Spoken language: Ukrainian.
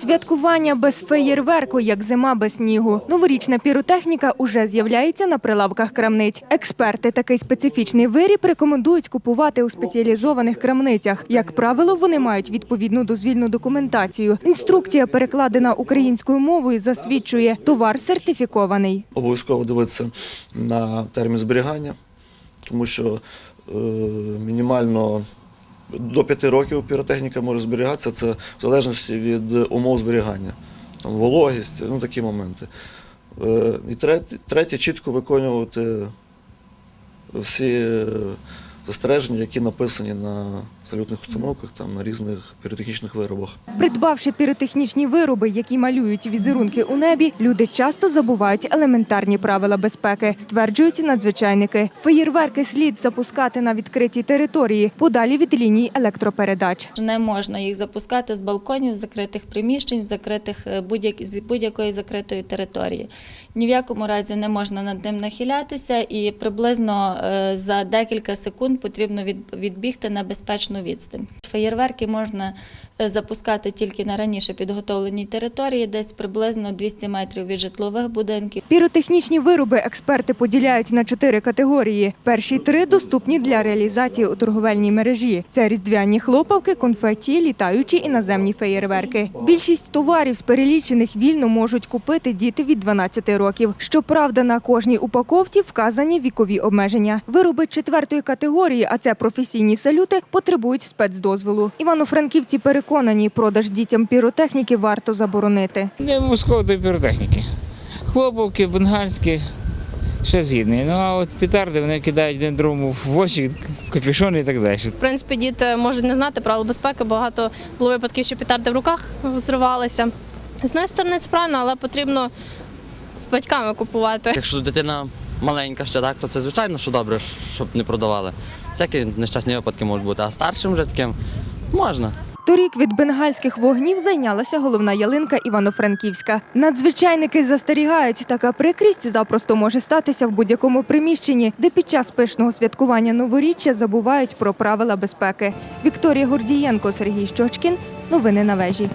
Святкування без феєрверку, як зима без снігу. Новорічна піротехніка уже з'являється на прилавках крамниць. Експерти такий специфічний виріб рекомендують купувати у спеціалізованих крамницях. Як правило, вони мають відповідну дозвільну документацію. Інструкція, перекладена українською мовою, засвідчує товар сертифікований. Обов'язково дивитися на термін зберігання, тому що е, мінімально до п'яти років піротехніка може зберігатися, це в залежності від умов зберігання, там, вологість, ну такі моменти. Е, і третє, третє чітко виконувати всі е, застереження, які написані на салютних установках, там, на різних піротехнічних виробах. Придбавши піротехнічні вироби, які малюють візерунки у небі, люди часто забувають елементарні правила безпеки, стверджують надзвичайники. Феєрверки слід запускати на відкритій території, подалі від ліній електропередач. Не можна їх запускати з балконів, з закритих приміщень, з закритих е, будь-як- з будь-якої закритої території. Ні в якому разі не можна над ним нахилятися, і приблизно е, за декілька секунд потрібно від- відбігти на безпечну відстань. Феєрверки можна е, запускати тільки на раніше підготовленій території, десь приблизно 200 метрів від житлових будинків. Піротехнічні вироби експерти поділяють на чотири категорії. Перші три доступні для реалізації у торговельній мережі. Це різдвяні хлопавки, конфеті, літаючі іноземні феєрверки. Більшість товарів з перелічених вільно можуть купити діти від 12 років. Щоправда, на кожній упаковці вказані вікові обмеження. Вироби четвертої категорії, а це професійні салюти, потребують спецдозволу. Івано-франківці переконані, продаж дітям піротехніки варто заборонити. Не обов'язково до піротехніки. Хлопавки, бенгальські, ще згідні. Ну а от петарди вони кидають один другому в очі, в капюшон і так далі. В принципі, діти можуть не знати правил безпеки. Багато було випадків, що петарди в руках зривалися. З однієї сторони, це правильно, але потрібно з батьками купувати. Якщо дитина маленька ще так, то це звичайно, що добре, щоб не продавали. Всякі нещасні випадки можуть бути, а старшим вже таким можна. Торік від бенгальських вогнів зайнялася головна ялинка Івано-Франківська. Надзвичайники застерігають, така прикрість запросто може статися в будь-якому приміщенні, де під час пишного святкування новоріччя забувають про правила безпеки. Вікторія Гордієнко, Сергій Щочкін. Новини на вежі.